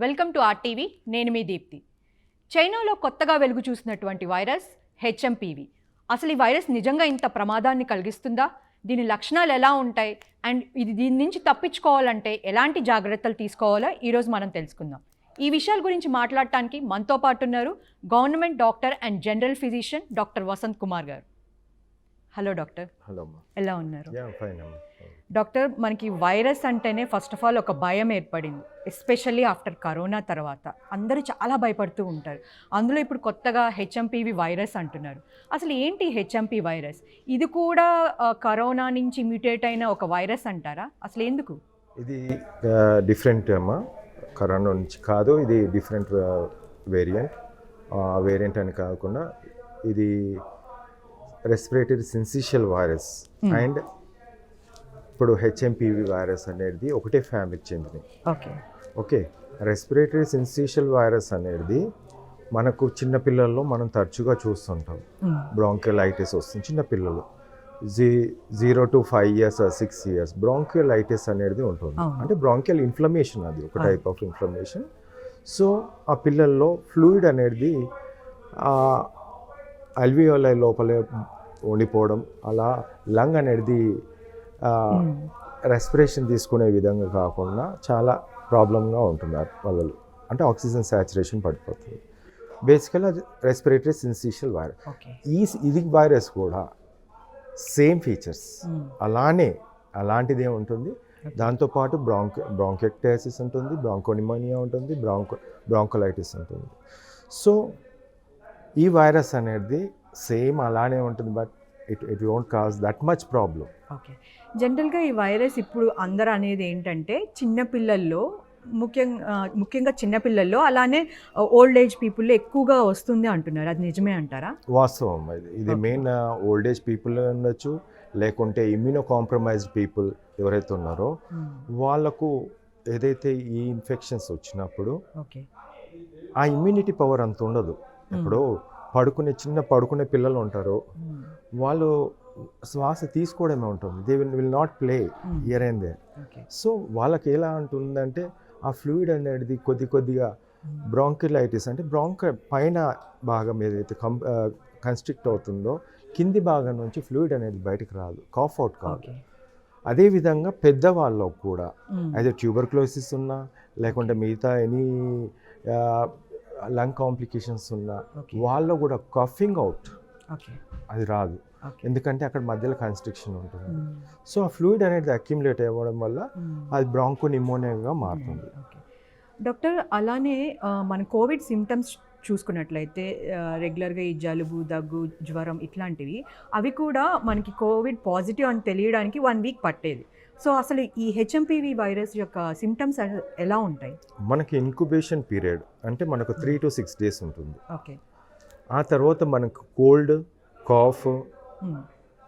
Welcome to or TV. నేను మీ దీప్తి. చైనాలో కొత్తగా వెలుగు చూసినటువంటి వైరస్ హెచ్ఎంపీవి. అసలు ఈ వైరస్ నిజంగా ఇంత ప్రమాదాన్ని కలిగిస్తుందా? దీని లక్షణాలు ఎలా ఉంటాయి? అండ్ ఇది దీని నుంచి తప్పించుకోవాలంటే ఎలాంటి జాగ్రత్తలు తీసుకోవాలో ఈరోజు మనం తెలుసుకుందాం. ఈ విషయాల గురించి మాట్లాడటానికి మనతో పాటు ఉన్నారు government doctor and general physician doctor Vasanth Kumar గారు. Hello doctor. హలో ఎలా ఉన్నారు? డాక్టర్ మనకి వైరస్ అంటేనే ఫస్ట్ ఆఫ్ ఆల్ ఒక భయం ఏర్పడింది ఎస్పెషల్లీ ఆఫ్టర్ కరోనా తర్వాత. అందరూ చాలా భయపడుతూ ఉంటారు. అందులో ఇప్పుడు కొత్తగా హెచ్ఎంపీవి వైరస్ అంటున్నారు. అసలు ఏంటి హెచ్ఎంపీ వైరస్? ఇది కూడా కరోనా నుంచి మ్యూటేట్ అయిన ఒక వైరస్ అంటారా? అసలు ఎందుకు? ఇది డిఫరెంట్ అమ్మా. కరోనా నుంచి కాదు ఇది డిఫరెంట్ వేరియంట్. వేరియంట్ అని కాకుండా ఇది రెస్పిరేటరీ సిన్సిషియల్ వైరస్ అండ్ ఇప్పుడు హెచ్ఎంపీవి వైరస్ అనేది ఒకటే ఫ్యామిలీకి చెందినవి okay. Okay respiratory syncytial virus అనేది మనకు చిన్నపిల్లల్లో మనం తరచుగా చూస్తుంటాం. బ్రాంకియలైటిస్ వస్తుంది చిన్నపిల్లలు G zero to five years six years bronchiolitis అనేది ఉంటుంది. అంటే బ్రాంకియల్ ఇన్ఫ్లమేషన్ అది ఒక. టైప్ ఆఫ్ ఇన్ఫ్లమేషన్ సో ఆ పిల్లల్లో ఫ్లూయిడ్ అనేది అల్వియోలై లోపలే ఉండిపోవడం అలా లంగ్ అనేది రెస్పిరేషన్ తీసుకునే విధంగా కాకుండా చాలా ప్రాబ్లంగా ఉంటుంది ఆ వాళ్ళలో అంటే ఆక్సిజన్ సాచురేషన్ పడిపోతుంది. బేసికల్గా రెస్పిరేటరీ సిన్సిషియల్ వైరస్ ఈ ఇది వైరస్ కూడా సేమ్ ఫీచర్స్. అలానే అలాంటిదే ఉంటుంది దాంతోపాటు బ్రాంక్ బ్రాంకెక్టైసిస్ ఉంటుంది బ్రాంకోనిమోనియా ఉంటుంది బ్రాంకో బ్రాంకోలైటిస్ ఉంటుంది. సో ఈ వైరస్ అనేది సేమ్ అలానే ఉంటుంది but it it won't cause that much problem okay జనరల్గా ఈ వైరస్ ఇప్పుడు అందరూ అనేది ఏంటంటే చిన్నపిల్లల్లో ముఖ్యంగా ముఖ్యంగా చిన్నపిల్లల్లో అలానే ఓల్డ్ ఏజ్ పీపుల్లో ఎక్కువగా వస్తుంది అంటున్నారు. అది నిజమే అంటారా? వాస్తవం. ఇది. మెయిన్ ఓల్డ్ ఏజ్ పీపుల్ ఉండొచ్చు లేకుంటే ఇమ్యూనో కాంప్రమైజ్డ్ పీపుల్ ఎవరైతే ఉన్నారో వాళ్ళకు ఏదైతే ఈ ఇన్ఫెక్షన్స్ వచ్చినప్పుడు ఓకే ఆ ఇమ్యూనిటీ పవర్ అంత ఉండదు. ఇప్పుడు పడుకునే చిన్న పడుకునే పిల్లలు ఉంటారు. వాళ్ళు శ్వాస తీసుకోవడమే ఉంటుంది. They will will not play here and they okay so వాళ్ళకి ఎలా ఉంటుందంటే ఆ ఫ్లూయిడ్ అనేది కొద్ది కొద్దిగా బ్రాంకిలైటిస్ అంటే బ్రాంక పైన భాగం ఏదైతే కం కన్స్ట్రిక్ట్ అవుతుందో కింది భాగం నుంచి ఫ్లూయిడ్ అనేది బయటకు రాదు. కాఫ్ అవుట్ కాదు. అదేవిధంగా పెద్దవాళ్ళకు కూడా అయితే ట్యూబర్క్లోసిస్ ఉన్నా లేకుంటే మిగతా ఎనీ లంగ్ కాంప్లికేషన్స్ ఉన్నా వాళ్ళలో కూడా కఫింగ్ అవుట్ అది రాదు. ఎందుకంటే అక్కడ మధ్యలో కన్స్ట్రిక్షన్ ఉంటుంది. సో ఆ ఫ్లూయిడ్ అనేది అక్యుములేట్ అవ్వడం వల్ల అది బ్రాంకో నిమోనియాగా మారుతుంది. ఓకే. డాక్టర్ అలానే మన కోవిడ్ సిమ్టమ్స్ చూసుకున్నట్లయితే రెగ్యులర్గా ఈ జలుబు దగ్గు జ్వరం ఇట్లాంటివి అవి కూడా మనకి కోవిడ్ పాజిటివ్ అని తెలియడానికి వన్ వీక్ పట్టేది. సో అసలు ఈ హెచ్ఎంపీవి వైరస్ యొక్క సిమ్టమ్స్ ఎలా ఉంటాయి? మనకి ఇన్క్యుబేషన్ పీరియడ్ అంటే మనకు త్రీ టు సిక్స్ డేస్ ఉంటుంది. ఓకే. ఆ తర్వాత మనకు కోల్డ్ కాఫ్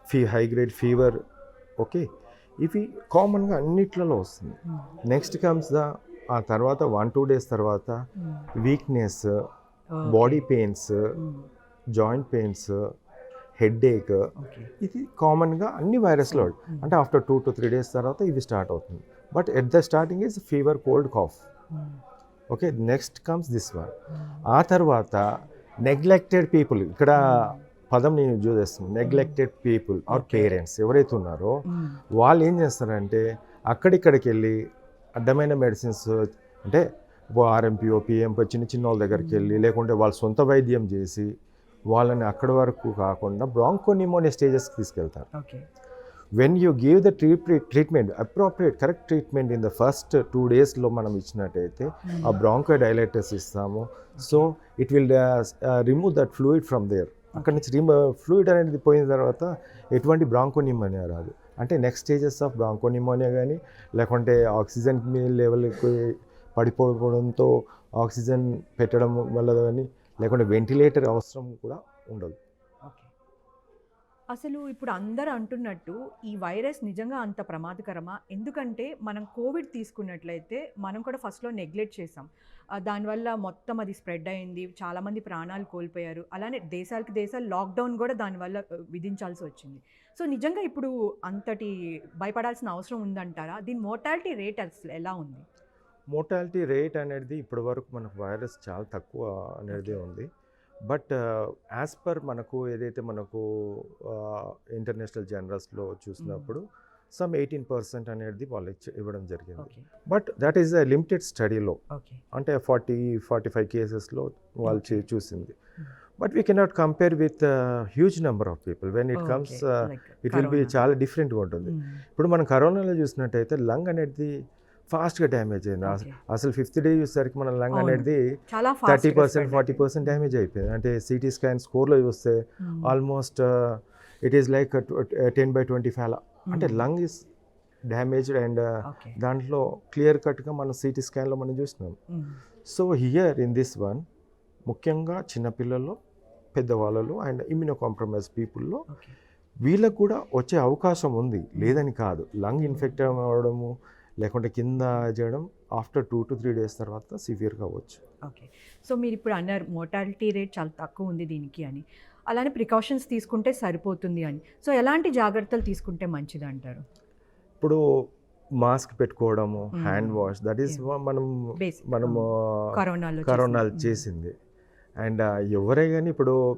ఫీ హై గ్రేడ్ ఫీవర్ ఓకే ఇవి కామన్గా అన్నిట్లలో వస్తుంది నెక్స్ట్ కమ్స్ ద ఆ తర్వాత వన్ టూ డేస్ తర్వాత weakness body pains joint pains headache okay ఇది కామన్గా అన్ని వైరస్లో అంటే after two to three days తర్వాత ఇవి స్టార్ట్ అవుతుంది. But at the starting is fever cold cough okay next comes this one ఆ తర్వాత నెగ్లెక్టెడ్ పీపుల్ ఇక్కడ పదం నేను use neglected people are. Parents ఎవరైతే ఉన్నారో వాళ్ళు ఏం చేస్తారంటే అక్కడిక్కడికి వెళ్ళి అడ్డమైన మెడిసిన్స్ అంటే ఆర్ఎంపీఓ పిఎంపో చిన్న చిన్న వాళ్ళ దగ్గరికి వెళ్ళి లేకుంటే వాళ్ళ సొంత వైద్యం చేసి వాళ్ళని అక్కడి వరకు కాకుండా బ్రాంకోనిమోనియా స్టేజెస్కి తీసుకెళ్తారు. Okay when you give the treat treatment appropriate correct treatment in the first two డేస్లో మనం ఇచ్చినట్టయితే ఆ బ్రాంకో డైలైటర్స్ ఇస్తాము. So it will remove that fluid from there అక్కడి నుంచి రిమూ ఫ్లూయిడ్ అనేది పోయిన తర్వాత ఎటువంటి బ్రాంకోనిమోనియా రాదు. అంటే నెక్స్ట్ స్టేజెస్ ఆఫ్ బ్రాంకోనిమోనియా కానీ లేకుంటే ఆక్సిజన్ లెవెల్ పడిపోవడంతో ఆక్సిజన్ పెట్టడం వల్ల కానీ లేకుంటే వెంటిలేటర్ అవసరం కూడా ఉండదు. అసలు ఇప్పుడు అందరూ అంటున్నట్టు ఈ వైరస్ నిజంగా అంత ప్రమాదకరమా? ఎందుకంటే మనం కోవిడ్ తీసుకున్నట్లయితే మనం కూడా ఫస్ట్లో నెగ్లెక్ట్ చేసాం దానివల్ల మొత్తం అది స్ప్రెడ్ అయింది. చాలామంది ప్రాణాలు కోల్పోయారు. అలానే దేశాలకి దేశాలు లాక్డౌన్ కూడా దానివల్ల విధించాల్సి వచ్చింది. సో నిజంగా ఇప్పుడు అంతటి భయపడాల్సిన అవసరం ఉందంటారా? దీని మోర్టాలిటీ రేట్ అసలు ఎలా ఉంది? మోటాలిటీ రేట్ అనేది ఇప్పటి వరకు మనకు వైరస్ చాలా తక్కువ అనేది ఉంది. బట్ యాజ్ పర్ మనకు ఏదైతే మనకు ఇంటర్నేషనల్ జనరల్స్లో చూసినప్పుడు సమ్ ఎయిటీన్ పర్సెంట్ అనేది వాళ్ళు ఇచ్చి ఇవ్వడం జరిగింది. But that is a limited స్టడీలో అంటే ఫార్టీ ఫార్టీ ఫైవ్ కేసెస్లో వాళ్ళు. చూసింది. But we cannot compare with huge number of people when it comes it will be చాలా డిఫరెంట్గా ఉంటుంది ఇప్పుడు మనం కరోనాలో చూసినట్టయితే లంగ్ అనేది ఫాస్ట్గా డ్యామేజ్ అయింది. అస- అసలు ఫిఫ్త్ డే చూసేసరికి మన లంగ్. అనేది thirty percent forty percent damage అయిపోయింది. అంటే సిటీ స్కాన్ స్కోర్లో చూస్తే almost it is like ten by twenty five అంటే lung is damaged and okay. దాంట్లో క్లియర్ కట్గా మనం సిటీ స్కాన్లో మనం చూసినాం so here in this one ముఖ్యంగా చిన్నపిల్లల్లో పెద్దవాళ్ళలో అండ్ ఇమ్యూనో కాంప్రమైజ్ పీపుల్లో వీళ్ళకు కూడా వచ్చే అవకాశం ఉంది. లేదని కాదు. లంగ్ ఇన్ఫెక్ట్ అవ్వడము లేకుంటే కింద చేయడం after two to three days తర్వాత సివియర్గా అవ్వచ్చు. ఓకే. సో మీరు ఇప్పుడు అన్నారు మోటాలిటీ రేట్ చాలా తక్కువ ఉంది దీనికి అని. అలానే ప్రికాషన్స్ తీసుకుంటే సరిపోతుంది అని. సో ఎలాంటి జాగ్రత్తలు తీసుకుంటే మంచిది అంటారు? ఇప్పుడు మాస్క్ పెట్టుకోవడము. Hand wash that is. మనం. మనము కరోనాలో కరోనాలు చేసింది. అండ్ ఎవరే కానీ ఇప్పుడు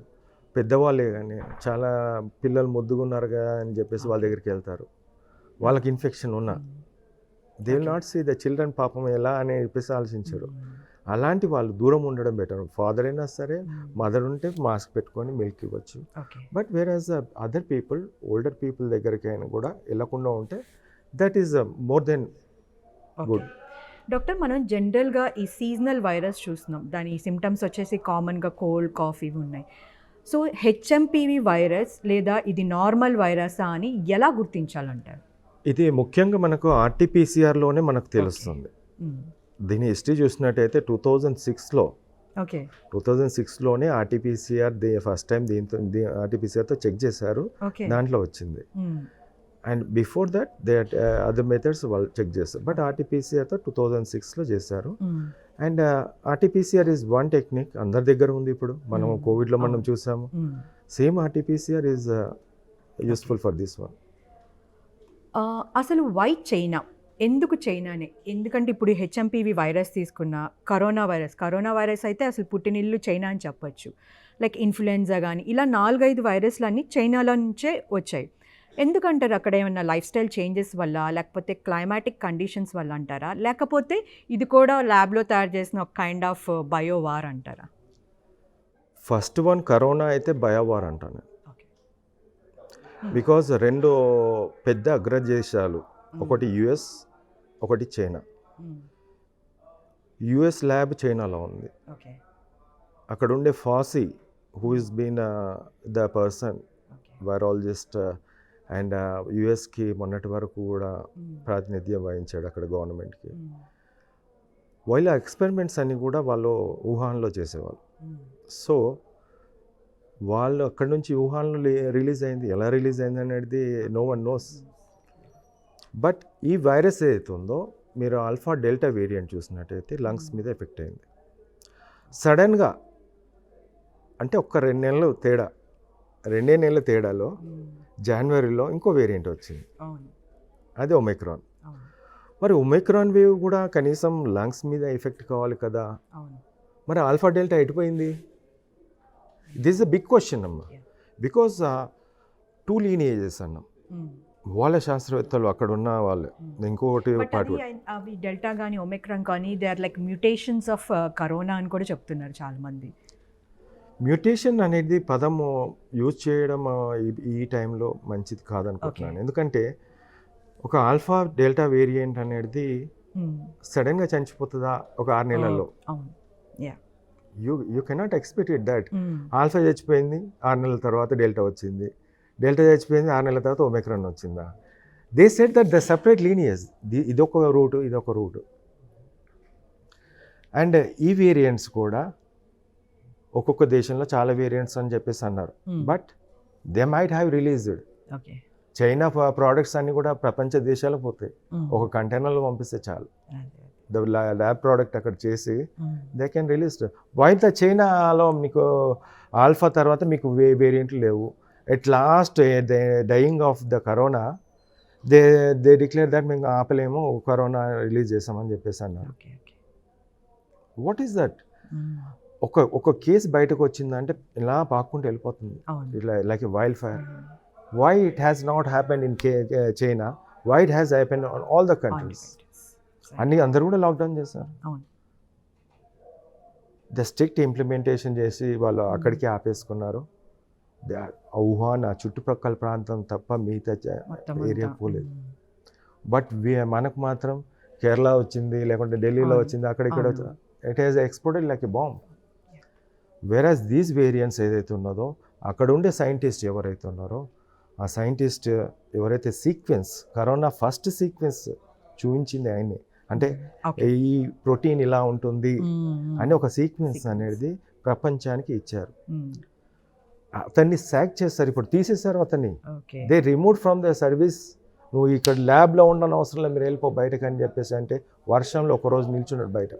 పెద్దవాళ్ళే కానీ చాలా పిల్లలు ముద్దుగున్నారు కదా అని చెప్పేసి వాళ్ళ దగ్గరికి వెళ్తారు. వాళ్ళకి ఇన్ఫెక్షన్ ఉన్నా. They will. Not see the children పాపం ఎలా అని చెప్పేసి ఆలోచించారు మ్మ్. అలాంటి వాళ్ళు దూరం ఉండడం బెటర్ ఫాదర్ అయినా సరే. మదర్ ఉంటే మాస్క్ పెట్టుకొని మిల్క్ ఇవ్వచ్చు but whereas other people older people దగ్గరికి అయినా కూడా వెళ్ళకుండా ఉంటే that is more than Good. Doctor మనం జనరల్గా ఈ సీజనల్ వైరస్ చూస్తున్నాం దాని సిమ్టమ్స్ వచ్చేసి కామన్గా కోల్డ్ కాఫ్ ఇవి ఉన్నాయి సో హెచ్ఎంపివి వైరస్ లేదా ఇది నార్మల్ వైరసా అని ఎలా గుర్తించాలంటారు ఇది ముఖ్యంగా మనకు ఆర్టీపీసీఆర్లోనే మనకు తెలుస్తుంది. దీని హిస్టరీ చూసినట్టయితే టూ థౌజండ్ సిక్స్లో ఓకే టూ థౌజండ్ సిక్స్లోనే ఆర్టీపీసీఆర్ ది ఫస్ట్ టైం దీంతో ఆర్టీపీసీఆర్తో చెక్ చేశారు దాంట్లో వచ్చింది. And before that they other methods వాళ్ళు చెక్ చేస్తారు బట్ ఆర్టీపీసీఆర్తో టూ థౌజండ్ సిక్స్లో చేశారు. And RTPCR is one technique అందరి దగ్గర ఉంది ఇప్పుడు మనం. కోవిడ్లో మనం. చూసాము. Same RTPCR is useful for this one అసలు వై చైనా? ఎందుకు చైనానే? ఎందుకంటే ఇప్పుడు హెచ్ఎంపీవి వైరస్ తీసుకున్న కరోనా వైరస్ కరోనా వైరస్ అయితే అసలు పుట్టినిల్లు చైనా అని చెప్పొచ్చు. లైక్ ఇన్ఫ్లుయెన్జా కానీ ఇలా నాలుగైదు వైరస్లు అన్నీ చైనాలో నుంచే వచ్చాయి. ఎందుకంటారు అక్కడ ఏమన్నా లైఫ్ స్టైల్ చేంజెస్ వల్ల లేకపోతే క్లైమాటిక్ కండిషన్స్ వల్ల అంటారా? లేకపోతే ఇది కూడా ల్యాబ్లో తయారు చేసిన ఒక కైండ్ ఆఫ్ బయోవార్ అంటారా? ఫస్ట్ వన్ కరోనా అయితే బయోవార్ అంటాను. బికాజ్ రెండు పెద్ద అగ్రదేశాలు. ఒకటి యుఎస్ ఒకటి చైనా. యుఎస్ ల్యాబ్ చైనాలో ఉంది. అక్కడ ఉండే Fauci who is been the person virologist and యుఎస్కి మొన్నటి వరకు కూడా ప్రాతినిధ్యం వహించాడు అక్కడ గవర్నమెంట్కి. వాళ్ళ ఎక్స్పెరిమెంట్స్ అన్నీ కూడా వాళ్ళు వుహాన్లో చేసేవాళ్ళు. సో వాళ్ళు అక్కడ నుంచి వుహాన్లో రిలీజ్ అయింది. ఎలా రిలీజ్ అయింది అనేది నో వన్ నోస్ బట్ ఈ వైరస్ ఏదైతే ఉందో మీరు ఆల్ఫా డెల్టా వేరియంట్ చూసినట్టయితే లంగ్స్ మీద ఎఫెక్ట్ అయింది. సడన్గా అంటే ఒక్క రెండు నెలలు తేడా రెండే నెలల తేడాలో జనవరిలో ఇంకో వేరియంట్ వచ్చింది. అది ఒమైక్రాన్. మరి ఒమైక్రాన్ వేవ్ కూడా కనీసం లంగ్స్ మీద ఎఫెక్ట్ కావాలి కదా? మరి ఆల్ఫా డెల్టా ఎటుపోయింది? దిస్ అ బిగ్ క్వశ్చన్ అమ్మ. బికాస్ టూ లీనియేజెస్ అన్నాం. వాళ్ళ శాస్త్రవేత్తలు అక్కడ ఉన్న వాళ్ళు. ఇంకొకటి బట్ పాటు అవి డెల్టా కానీ ఒమిక్రాన్ కానీ they are like mutations of corona అని కూడా చెప్తున్నారు చాలా మంది మ్యూటేషన్ అనేది పదము యూజ్ చేయడం ఈ- టైంలో మంచిది కాదనుకుంటున్నాను. ఎందుకంటే ఒక ఆల్ఫా డెల్టా వేరియంట్ అనేది. సడన్గా చనిపోతుందా ఒక ఆరు నెలల్లో? Oh, అవును. Yeah you you cannot expect it that. Mm. Alpha చచ్చిపోయింది ఆరు నెలల తర్వాత డెల్టా వచ్చింది. డెల్టా చచ్చిపోయింది ఆరు నెలల తర్వాత ఒమెక్రాన్ వచ్చిందా? They set that the separate lineages ఇదొక రూటు ఇదొక రూటు అండ్ ఈ వేరియంట్స్ కూడా ఒక్కొక్క దేశంలో చాలా వేరియంట్స్ అని చెప్పేసి అన్నారు. But they might have released China products అన్నీ కూడా ప్రపంచ దేశాలకు పోతాయి. Mm. ఒక కంటైనర్లో పంపిస్తే చాలు. ద ల్యాబ్ ప్రోడక్ట్ అక్కడ చేసి. They can release why the చైనాలో మీకు ఆల్ఫా తర్వాత మీకు వే వేరియంట్లు లేవు? At last dying of the corona they they declare that మేము ఆపలేము కరోనా రిలీజ్ చేసామని చెప్పేసి అన్నారు. వాట్ ఈస్ దట్ ఒక ఒక కేసు బయటకు వచ్చిందంటే ఇలా పాక్కుంటూ వెళ్ళిపోతుంది. ఇట్లా like wild fire why it has not happen in China why it has happen on all the countries అన్ని అందరూ కూడా లాక్డౌన్ చేశారు అవును. ద స్ట్రిక్ట్ ఇంప్లిమెంటేషన్ చేసి వాళ్ళు అక్కడికి ఆపేసుకున్నారు వుహాన్ ఆ చుట్టుపక్కల ప్రాంతం తప్ప మిగతా ఏరియా. పోలేదు. బట్ మనకు మాత్రం కేరళ వచ్చింది లేకుంటే ఢిల్లీలో. వచ్చింది అక్కడ ఇక్కడ. It has exported like a bomb whereas these variants ఏదైతే ఉన్నదో అక్కడ ఉండే సైంటిస్ట్ ఎవరైతే ఉన్నారో ఆ సైంటిస్ట్ ఎవరైతే సీక్వెన్స్ కరోనా ఫస్ట్ సీక్వెన్స్ చూపించింది ఆయన్ని అంటే ఈ ప్రోటీన్ ఇలా ఉంటుంది. అని ఒక సీక్వెన్స్. అనేది ప్రపంచానికి ఇచ్చారు. అతన్ని సాక్ చేస్తారు ఇప్పుడు తీసేశారు అతన్ని. They remove from the service నువ్వు ఇక్కడ ల్యాబ్లో ఉండని అవసరం లేదు మీరు వెళ్ళిపో బయటకు అని చెప్పేసి అంటే వర్షంలో ఒక రోజు నిల్చున్నాడు బయట.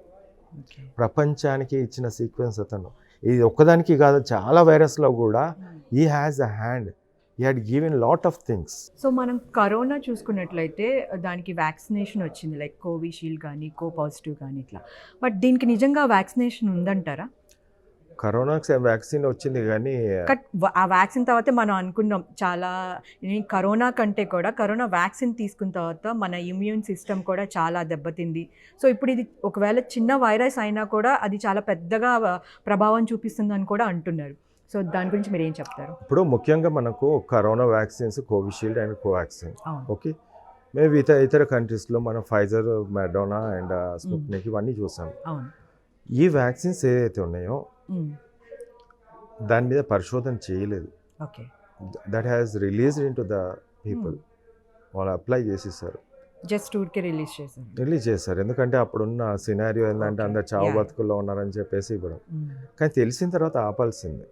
ప్రపంచానికి ఇచ్చిన సీక్వెన్స్ అతను. ఇది ఒక్కదానికి కాదు చాలా వైరస్లో కూడా ఈ has a hand had given lot of things so మనం కరోనా చూసుకున్నట్లయితే దానికి వ్యాక్సినేషన్ వచ్చింది. లైక్ కోవిషీల్డ్ కానీ కో పాజిటివ్ కానీ ఇట్లా. బట్ దీనికి నిజంగా వ్యాక్సినేషన్ ఉందంటారా? కరోనాకి వ్యాక్సిన్ వచ్చింది కానీ ఆ వ్యాక్సిన్ తర్వాత మనం అనుకున్నాం చాలా కరోనా కంటే కూడా కరోనా వ్యాక్సిన్ తీసుకున్న తర్వాత మన ఇమ్యూన్ సిస్టమ్ కూడా చాలా దెబ్బతింది. సో ఇప్పుడు ఇది ఒకవేళ చిన్న వైరస్ అయినా కూడా అది చాలా పెద్దగా ప్రభావం చూపిస్తుందని కూడా అంటున్నారు. సో దాని గురించి మీరు ఏం చెప్తారు? ఇప్పుడు ముఖ్యంగా మనకు corona vaccines Covishield and Covaxin. Okay? మేము ఇతర ఇతర కంట్రీస్లో మనం ఫైజర్ మెడోనా అండ్ స్పుట్నిక్ ఇవన్నీ చూసాం. ఈ వ్యాక్సిన్స్ ఏదైతే ఉన్నాయో. దాని మీద పరిశోధన చేయలేదు. Okay. That has released into the people. వాళ్ళు అప్లై చేసేసారు. జస్ట్ ఊరికే రిలీజ్ చేశారు. రిలీజ్ చేశారు. ఎందుకంటే అప్పుడున్న సినారియో ఏంటంటే. అందరు చావు. బతుకుల్లో ఉన్నారని చెప్పేసి ఇవ్వడం. కానీ తెలిసిన తర్వాత ఆపాల్సిందే.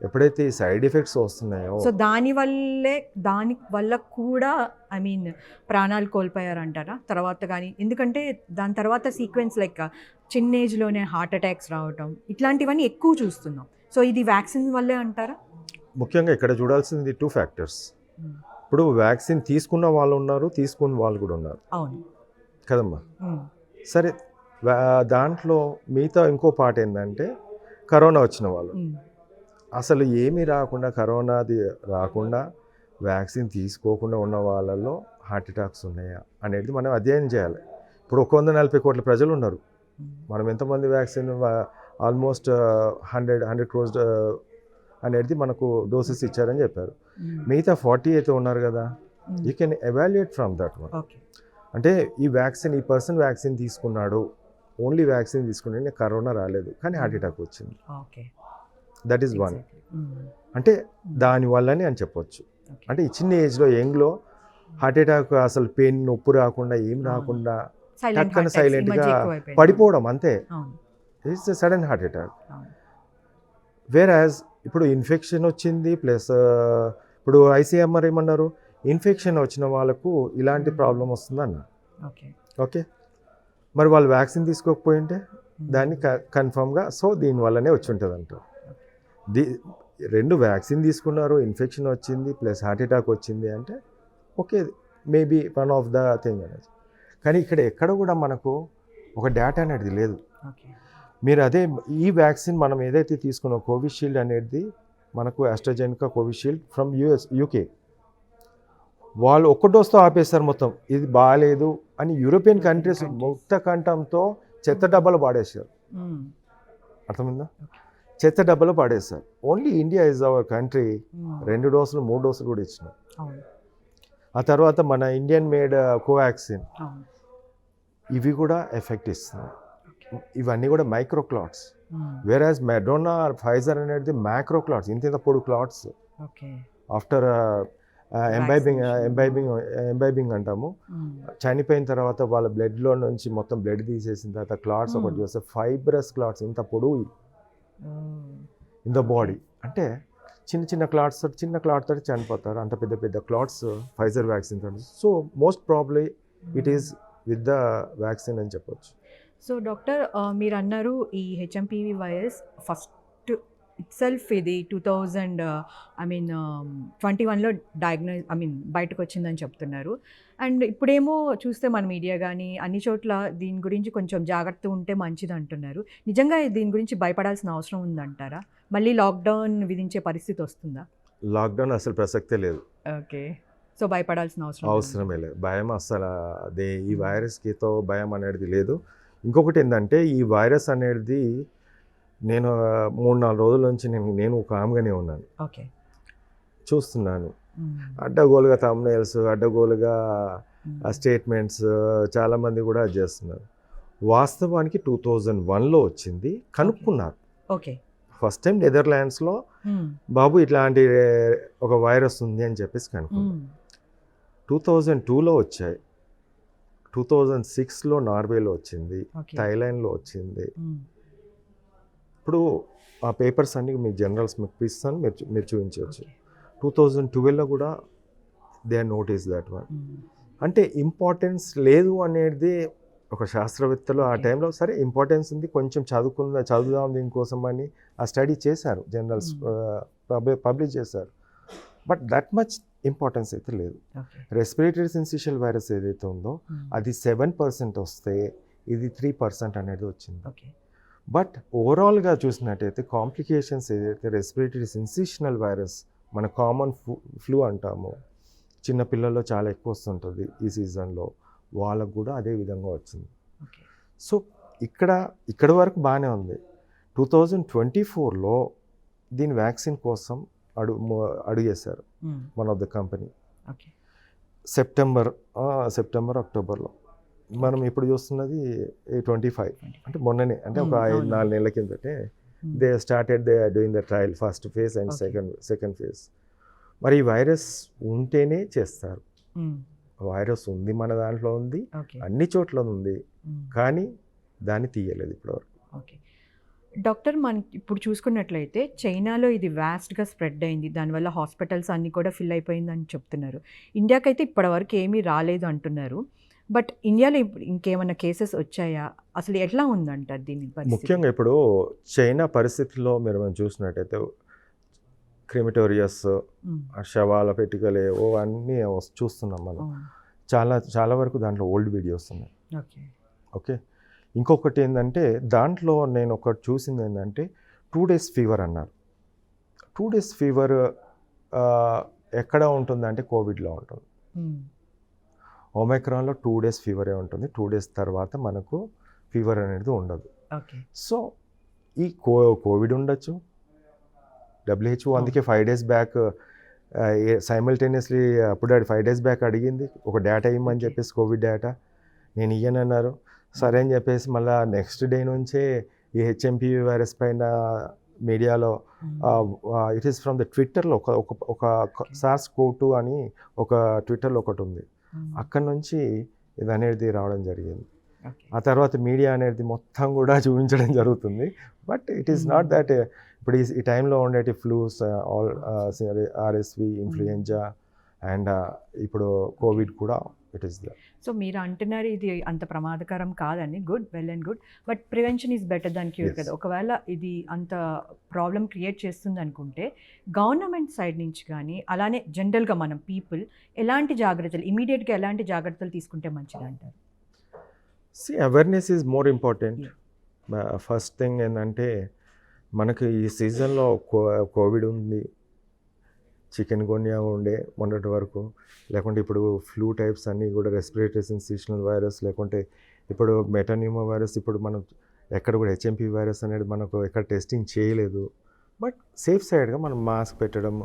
ఎప్పుడైతే ఈ సైడ్ ఎఫెక్ట్స్ వస్తున్నాయో సో దాని వల్లే దాని వల్ల కూడా ఐ మీన్ ప్రాణాలు కోల్పోయారంటారా? తర్వాత కానీ ఎందుకంటే దాని తర్వాత సీక్వెన్స్ లైక్ చిన్న ఏజ్లోనే హార్ట్ అటాక్స్ రావటం ఇట్లాంటివన్నీ ఎక్కువ చూస్తున్నాం. సో ఇది వ్యాక్సిన్ వల్లే అంటారా? ముఖ్యంగా ఇక్కడ చూడాల్సింది టూ ఫ్యాక్టర్స్ ఇప్పుడు వ్యాక్సిన్ తీసుకున్న వాళ్ళు ఉన్నారు తీసుకున్న వాళ్ళు కూడా ఉన్నారు. అవును. కదమ్మా? మ్మ్. సరే దాంట్లో మిగతా ఇంకో పాట ఏంటంటే కరోనా వచ్చిన వాళ్ళు. అసలు ఏమీ రాకుండా కరోనాది రాకుండా వ్యాక్సిన్ తీసుకోకుండా ఉన్న వాళ్ళల్లో హార్ట్ అటాక్స్ ఉన్నాయా అనేది మనం అధ్యయనం చేయాలి. ఇప్పుడు ఒక వంద నలభై కోట్ల ప్రజలు ఉన్నారు. మనం ఎంతమంది vaccine almost hundred hundred crores అనేది మనకు డోసెస్ ఇచ్చారని చెప్పారు. మిగతా ఫార్టీ అయితే ఉన్నారు కదా. You can evaluate from that one అంటే ఈ వ్యాక్సిన్ ఈ పర్సన్ వ్యాక్సిన్ తీసుకున్నాడు. ఓన్లీ వ్యాక్సిన్ తీసుకున్నాడు. కరోనా రాలేదు. కానీ హార్ట్ అటాక్ వచ్చింది. ఓకే. That is one. అంటే దాని వల్లనే అని చెప్పొచ్చు. అంటే ఈ చిన్న ఏజ్లో యంగ్లో హార్ట్ అటాక్ అసలు పెయిన్ నొప్పి రాకుండా ఏం రాకుండా Silent టక్కన heart attacks ఈ silent మధ్య గా ఎక్కువైపోయింది. పడిపోవడం అంతే. ఇట్స్ సడన్ హార్ట్ అటాక్ అవును. వేరాజ్ ఇప్పుడు ఇన్ఫెక్షన్ వచ్చింది ప్లస్ ఇప్పుడు ఐసీఎంఆర్ ఏమన్నారు? ఇన్ఫెక్షన్ వచ్చిన వాళ్ళకు ఇలాంటి Hmm. ప్రాబ్లం వస్తుందన్న ఓకే ఓకే మరి వాళ్ళు వ్యాక్సిన్ తీసుకోకపోయింటే మ్మ్. దాన్ని కన్ఫర్మ్గా సో దీనివల్లనే వచ్చి ఉంటుంది అంట ది రెండు వ్యాక్సిన్ తీసుకున్నారు ఇన్ఫెక్షన్ వచ్చింది ప్లస్ హార్ట్ అటాక్ వచ్చింది అంటే okay maybe one of the thing అనేది కానీ ఇక్కడ ఎక్కడ కూడా మనకు ఒక డేటా అనేది లేదు. మీరు అదే ఈ వ్యాక్సిన్ మనం ఏదైతే తీసుకున్నాం కోవిషీల్డ్ అనేది మనకు AstraZeneca Covishield from US UK. వాళ్ళు ఒక్క డోస్తో ఆపేస్తారు మొత్తం. ఇది బాగాలేదు అని యూరోపియన్ కంట్రీస్. ముక్త కంఠంతో చెత్త డబ్బాలు పాడేశారు. అర్థమైందా? చెత్త డబ్బాలు పాడేశారు only India is our country. రెండు డోసులు మూడు డోసులు కూడా ఇచ్చినాం ఆ తర్వాత మన ఇండియన్ మేడ్ కోవాక్సిన్ ఇవి కూడా ఎఫెక్ట్ ఇస్తున్నాయి ఇవన్నీ కూడా micro clots. Whereas Moderna Pfizer అనేది మ్యాక్రో క్లాట్స్ ఇంత ఇంత పొడు క్లాట్స్ ఆఫ్టర్ ఎంబైబింగ్. ఎంబైబింగ్ ఎంబైబింగ్ అంటాము మ్మ్. చనిపోయిన తర్వాత వాళ్ళ బ్లడ్లో నుంచి మొత్తం బ్లడ్ తీసేసిన తర్వాత క్లాట్స్ ఒకటి Hmm. చూస్తే ఫైబ్రస్ క్లాట్స్ ఇంత పొడుగు ఓ. In the body. అంటే చిన్న చిన్న క్లాట్స్ చిన్న క్లాట్ తోటి చనిపోతారు. అంత పెద్ద పెద్ద క్లాట్స్ ఫైజర్ వ్యాక్సిన్ తోటి. So most probably it is with the vaccine అని చెప్పొచ్చు. సో డాక్టర్ uh, మీరు అన్నారు ఈ HMPV virus first itself ఇది two thousand I mean twenty వన్లో డయాగ్నోజ్ ఐ మీన్ బయటకు వచ్చిందని చెప్తున్నారు. అండ్ ఇప్పుడేమో చూస్తే మన మీడియా కానీ అన్ని చోట్ల దీని గురించి కొంచెం జాగ్రత్త ఉంటే మంచిది అంటున్నారు. నిజంగా దీని గురించి భయపడాల్సిన అవసరం ఉందంటారా? మళ్ళీ లాక్డౌన్ విధించే పరిస్థితి వస్తుందా? లాక్డౌన్ అసలు ప్రసక్తే లేదు. ఓకే. సో భయపడాల్సిన అవసరం. అవసరమే లేదు. భయం అసలు అదే ఈ వైరస్కితో భయం అనేది లేదు. ఇంకొకటి ఏంటంటే ఈ వైరస్ అనేది నేను మూడు నాలుగు రోజుల నుంచి నేను నేను కామ్గానే ఉన్నాను. ఓకే. చూస్తున్నాను. అడ్డగోలుగా తమ్నైల్స్ అడ్డగోలుగా స్టేట్మెంట్స్ చాలామంది కూడా చేస్తున్నారు. వాస్తవానికి టూ థౌజండ్ వన్లో వచ్చింది. కనుక్కున్నారు. ఓకే. ఫస్ట్ టైం నెదర్లాండ్స్లో. బాబు ఇట్లాంటి ఒక వైరస్ ఉంది అని చెప్పేసి కనుక్కున్నారు. టూ థౌజండ్ టూలో వచ్చాయి. టూ థౌజండ్ సిక్స్లో నార్వేలో వచ్చింది. థైలాండ్లో వచ్చింది. మ్మ్. ఇప్పుడు ఆ పేపర్స్ అన్ని మీకు జనరల్స్ మీకు ఇస్తాను మీరు మీరు చూపించవచ్చు. టూ థౌజండ్ ట్వెల్వ్లో కూడా దే నోటీస్ దట్ వన్. అంటే ఇంపార్టెన్స్ లేదు అనేది ఒక శాస్త్రవేత్తలు ఆ. టైంలో సరే ఇంపార్టెన్స్ ఉంది కొంచెం చదువుకుందా చదువుదాం దీనికోసం అని ఆ స్టడీ చేశారు జనరల్స్ పబ్లిష్ చేశారు బట్ దట్ మచ్ ఇంపార్టెన్స్ అయితే లేదు రెస్పిరేటరీ సెన్సిషియల్ వైరస్ ఏదైతే ఉందో. అది సెవెన్ పర్సెంట్ వస్తే ఇది త్రీ పర్సెంట్ అనేది వచ్చింది ఓకే బట్ ఓవరాల్గా చూసినట్టయితే కాంప్లికేషన్స్ ఏదైతే రెస్పిరేటరీ సెన్సిషనల్ వైరస్ మన కామన్ ఫ్లూ ఫ్లూ అంటాము చిన్న పిల్లల్లో చాలా ఎక్కువ వస్తుంటుంది ఈ సీజన్లో వాళ్ళకు కూడా అదే విధంగా వచ్చింది. సో ఇక్కడ ఇక్కడ వరకు బాగానే ఉంది. టూ థౌజండ్ ట్వంటీ ఫోర్లో దీని వ్యాక్సిన్ కోసం అడుగు అడిగేశారు. One of the company. September September అక్టోబర్లో. మనం ఇప్పుడు చూస్తున్నది ట్వంటీ ఫైవ్ అంటే మొన్ననే అంటే ఒక Hmm, ఐదు. నాలుగు నెలల కిందటే మ్మ్. They started they doing the trial first phase and. Second second phase మరి ఈ వైరస్ ఉంటేనే చేస్తారు మ్మ్. వైరస్ ఉంది మన దాంట్లో ఉంది అన్ని చోట్ల ఉంది. కానీ దాన్ని తీయలేదు ఇప్పటివరకు ఓకే డాక్టర్ మన ఇప్పుడు చూసుకున్నట్లయితే చైనాలో ఇది వ్యాస్ట్గా స్ప్రెడ్ అయింది దానివల్ల హాస్పిటల్స్ అన్నీ కూడా ఫిల్ అయిపోయిందని చెప్తున్నారు ఇండియాకైతే ఇప్పటివరకు ఏమీ రాలేదు అంటున్నారు బట్ ఇండియాలో ఇప్పుడు ఇంకేమైనా కేసెస్ వచ్చాయా అసలు ఎట్లా ఉందంటారు దీని? ముఖ్యంగా ఇప్పుడు చైనా పరిస్థితుల్లో మీరు మనం చూసినట్టయితే క్రిమిటోరియస్. శవాల పెట్టుకలే ఓ అన్నీ చూస్తున్నాం మనం. చాలా చాలా వరకు దాంట్లో ఓల్డ్ వీడియోస్ ఉన్నాయి ఓకే ఓకే ఇంకొకటి ఏంటంటే దాంట్లో నేను ఒకటి చూసింది ఏంటంటే టూ డేస్ ఫీవర్ అన్నారు టూ డేస్ ఫీవర్ ఎక్కడ ఉంటుందంటే కోవిడ్లో ఉంటుంది. ఒమైక్రాన్లో టూ డేస్ ఫీవరే ఉంటుంది. టూ డేస్ తర్వాత మనకు ఫీవర్ అనేది ఉండదు. సో ఈ కో కోవిడ్ ఉండొచ్చు. డబ్ల్యూహెచ్ఓ అందుకే ఫైవ్ డేస్ బ్యాక్ సైమల్టేనియస్లీ అప్పుడు ఫైవ్ డేస్ బ్యాక్ అడిగింది. ఒక డేటా ఇవ్వమని. చెప్పేసి కోవిడ్ డేటా నేను ఇయ్యనన్నారు. సరే అని చెప్పేసి మళ్ళీ నెక్స్ట్ డే నుంచే ఈ హెచ్ఎంపీ వైరస్ పైన మీడియాలో. ఇట్ ఈస్ ఫ్రమ్ ద ట్విట్టర్లో ఒక ఒక ఒక సార్స్ కోటు అని ఒక ట్విట్టర్లో ఒకటి ఉంది. అక్కడ నుంచి ఇది అనేది రావడం జరిగింది. ఆ తర్వాత మీడియా అనేది మొత్తం కూడా చూపించడం జరుగుతుంది. But it is not that ఇప్పుడు ఈ- ఈ టైంలో ఉండేటి flus all R S V influenza and ఇప్పుడు కోవిడ్ కూడా ఇట్ ఈస్ సో మీరు అంటున్నారు ఇది అంత ప్రమాదకరం కాదని good well and good but prevention is better than cure. కదా. ఒకవేళ ఇది అంత ప్రాబ్లం క్రియేట్ చేస్తుంది అనుకుంటే గవర్నమెంట్ సైడ్ నుంచి కానీ అలానే జనరల్గా మనం పీపుల్ ఎలాంటి జాగ్రత్తలు ఇమీడియట్గా ఎలాంటి జాగ్రత్తలు తీసుకుంటే మంచిది అంటారు? See awareness is more important first thing ఏంటంటే మనకు ఈ సీజన్లో కో కోవిడ్ ఉంది. చికెన్ గోనియా ఉండే మొన్నటి వరకు. లేకుంటే ఇప్పుడు ఫ్లూ టైప్స్ అన్నీ కూడా రెస్పిరేటరీ సెన్సేషనల్ వైరస్ లేకుంటే ఇప్పుడు మెటన్యూమా వైరస్ ఇప్పుడు మనం ఎక్కడ కూడా హెచ్ఎంపీ వైరస్ అనేది మనకు ఎక్కడ టెస్టింగ్ చేయలేదు. బట్ సేఫ్ సైడ్గా మనం మాస్క్ పెట్టడం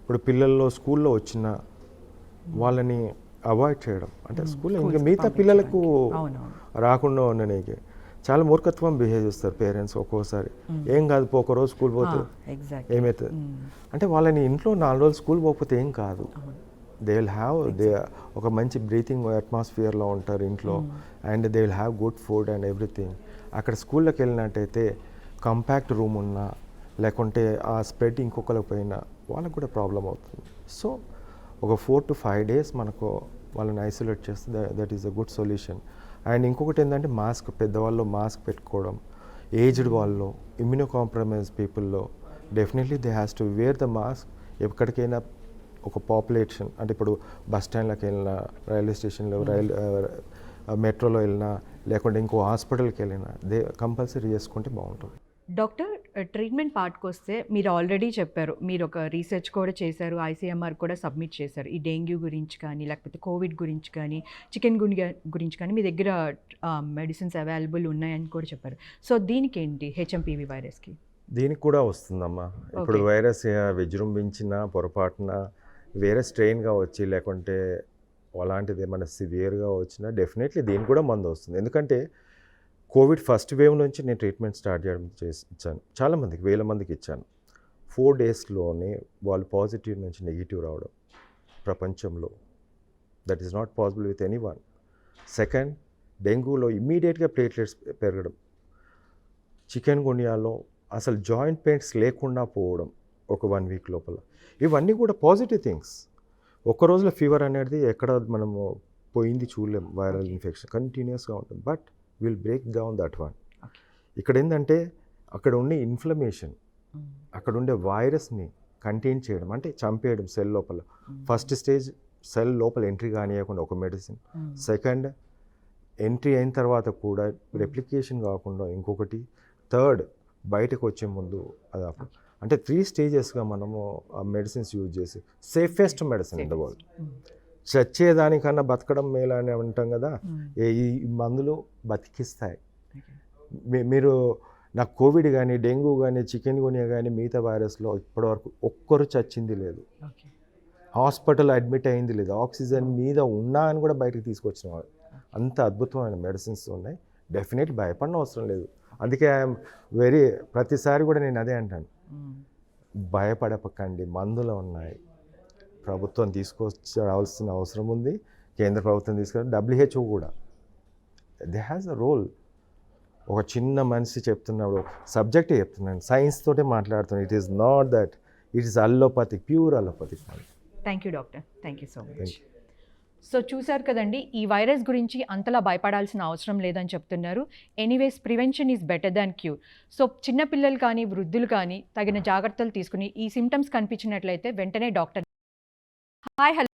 ఇప్పుడు పిల్లల్లో స్కూల్లో వచ్చిన వాళ్ళని అవాయిడ్ చేయడం. అంటే Hmm. స్కూల్లో ఇంకా మిగతా పిల్లలకు రాకుండా ఉండడానికి చాలా మూర్ఖత్వం బిహేవ్ చేస్తారు పేరెంట్స్ ఒక్కోసారి. Mm. ఏం కాదు పో, ఒక రోజు స్కూల్ పోతే ఎగ్జాక్ట్ ఏమవుతుంది అంటే వాళ్ళని ఇంట్లో నాలుగు రోజులు స్కూల్ పోకపోతే ఏం కాదు. దే విల్ హ్యావ్ దే ఒక మంచి బ్రీతింగ్ అట్మాస్ఫియర్లో ఉంటారు ఇంట్లో. And they will have good food and everything అక్కడ స్కూల్లోకి వెళ్ళినట్టయితే కంపాక్ట్ రూమ్ ఉన్నా లేకుంటే ఆ స్ప్రెడ్ ఇంకొకరికి పోయినా వాళ్ళకు కూడా ప్రాబ్లం అవుతుంది. సో ఒక ఫోర్ టు ఫైవ్ డేస్ మనకు వాళ్ళని ఐసోలేట్ చేస్తే that is a good solution and ఇంకొకటి ఏంటంటే మాస్క్ పెద్దవాళ్ళు మాస్క్ పెట్టుకోవడం ఏజ్డ్ వాళ్ళు immuno compromise పీపుల్లో definitely they has to wear the mask ఎక్కడికైనా ఒక పాపులేషన్ అంటే ఇప్పుడు బస్ స్టాండ్లోకి వెళ్ళినా రైల్వే స్టేషన్లో రైల్ మెట్రోలో వెళ్ళినా లేకుంటే ఇంకో హాస్పిటల్కి వెళ్ళినా దే కంపల్సరీ చేసుకుంటే బాగుంటుంది. డాక్టర్ ట్రీట్మెంట్ పార్ట్కి వస్తే మీరు ఆల్రెడీ చెప్పారు. మీరు ఒక రీసెర్చ్ కూడా చేశారు ఐసీఎంఆర్ కూడా సబ్మిట్ చేశారు. ఈ డెంగ్యూ గురించి కానీ లేకపోతే కోవిడ్ గురించి కానీ చికెన్ గునిగా గురించి కానీ మీ దగ్గర మెడిసిన్స్ అవైలబుల్ ఉన్నాయని కూడా చెప్పారు. సో దీనికి ఏంటి హెచ్ఎంపీవీ వైరస్కి దీనికి కూడా వస్తుందమ్మా. ఇప్పుడు. వైరస్ విజృంభించిన పొరపాటున వేరే స్ట్రెయిన్గా వచ్చి లేకుంటే అలాంటిది ఏమైనా సివియర్గా వచ్చినా డెఫినెట్లీ దీనికి కూడా మందు వస్తుంది. ఎందుకంటే కోవిడ్ ఫస్ట్ వేవ్ నుంచి నేను ట్రీట్మెంట్ స్టార్ట్ చేయడం చేసి ఇచ్చాను. చాలామందికి వేల మందికి ఇచ్చాను. ఫోర్ డేస్లోనే వాళ్ళు పాజిటివ్ నుంచి నెగిటివ్ రావడం ప్రపంచంలో. That is not possible with any one second డెంగ్యూలో ఇమ్మీడియట్గా ప్లేట్లెట్స్ పెరగడం. చికెన్ గునియాలో అసలు జాయింట్ పెయిన్స్ లేకుండా పోవడం ఒక వన్ వీక్ లోపల. ఇవన్నీ కూడా పాజిటివ్ థింగ్స్. ఒక్క రోజులో ఫీవర్ అనేది ఎక్కడ మనము పోయింది చూడలేం వైరల్. ఇన్ఫెక్షన్ కంటిన్యూస్గా ఉంటుంది. But will break down that one. ఇక్కడ ఏంటంటే అక్కడ ఉండే ఇన్ఫ్లమేషన్ అక్కడ ఉండే వైరస్ని కంటైన్ చేయడం అంటే చంపేయడం సెల్ లోపల. ఫస్ట్ స్టేజ్ సెల్ లోపల ఎంట్రీ కానియకుండా ఒక మెడిసిన్. సెకండ్ ఎంట్రీ అయిన తర్వాత కూడా రెప్లికేషన్ కాకుండా ఇంకొకటి. థర్డ్ బయటకు వచ్చే ముందు అది అప్పుడు. అంటే త్రీ స్టేజెస్గా మనము ఆ మెడిసిన్స్ యూజ్ చేసి safest medicine in the world. చచ్చేదానికన్నా బతకడం మేలు అని అంటాం కదా ఏ- ఈ మందులు బతికిస్తాయి. మీరు నాకు కోవిడ్ కానీ డెంగ్యూ కానీ చికెన్ గునియా కానీ మిగతా వైరస్లో ఇప్పటివరకు ఒక్కరు చచ్చింది లేదు. హాస్పిటల్ అడ్మిట్ అయింది లేదు. ఆక్సిజన్ మీద ఉన్నా అని కూడా బయటకు తీసుకొచ్చిన వాళ్ళు. అంత అద్భుతమైన మెడిసిన్స్ ఉన్నాయి. డెఫినెట్ భయపడిన అవసరం లేదు. అందుకే ఐఎమ్ వెరీ ప్రతిసారి కూడా నేను అదే అంటాను. భయపడపకండి. మందులు ఉన్నాయి. ప్రభుత్వం తీసుకొచ్చాల్సిన అవసరం ఉంది కేంద్ర ప్రభుత్వం తీసుకురా డబ్ల్యూహెచ్ఓ కూడా. దే హ్యాస్ అ రోల్ ఒక చిన్న మనిషి చెప్తున్నప్పుడు సబ్జెక్టే చెప్తున్నాను సైన్స్ తోటే మాట్లాడుతున్నాను. It is not that it is allopathic pure allopathic thank you doctor thank you so much so చూశారు కదండి ఈ వైరస్ గురించి అంతలా భయపడాల్సిన అవసరం లేదని చెప్తున్నారు. Anyways prevention is better than cure so చిన్నపిల్లలు కానీ వృద్ధులు కానీ తగిన జాగ్రత్తలు తీసుకుని ఈ సిమ్టమ్స్ కనిపించినట్లయితే వెంటనే డాక్టర్ హాయ్ హలో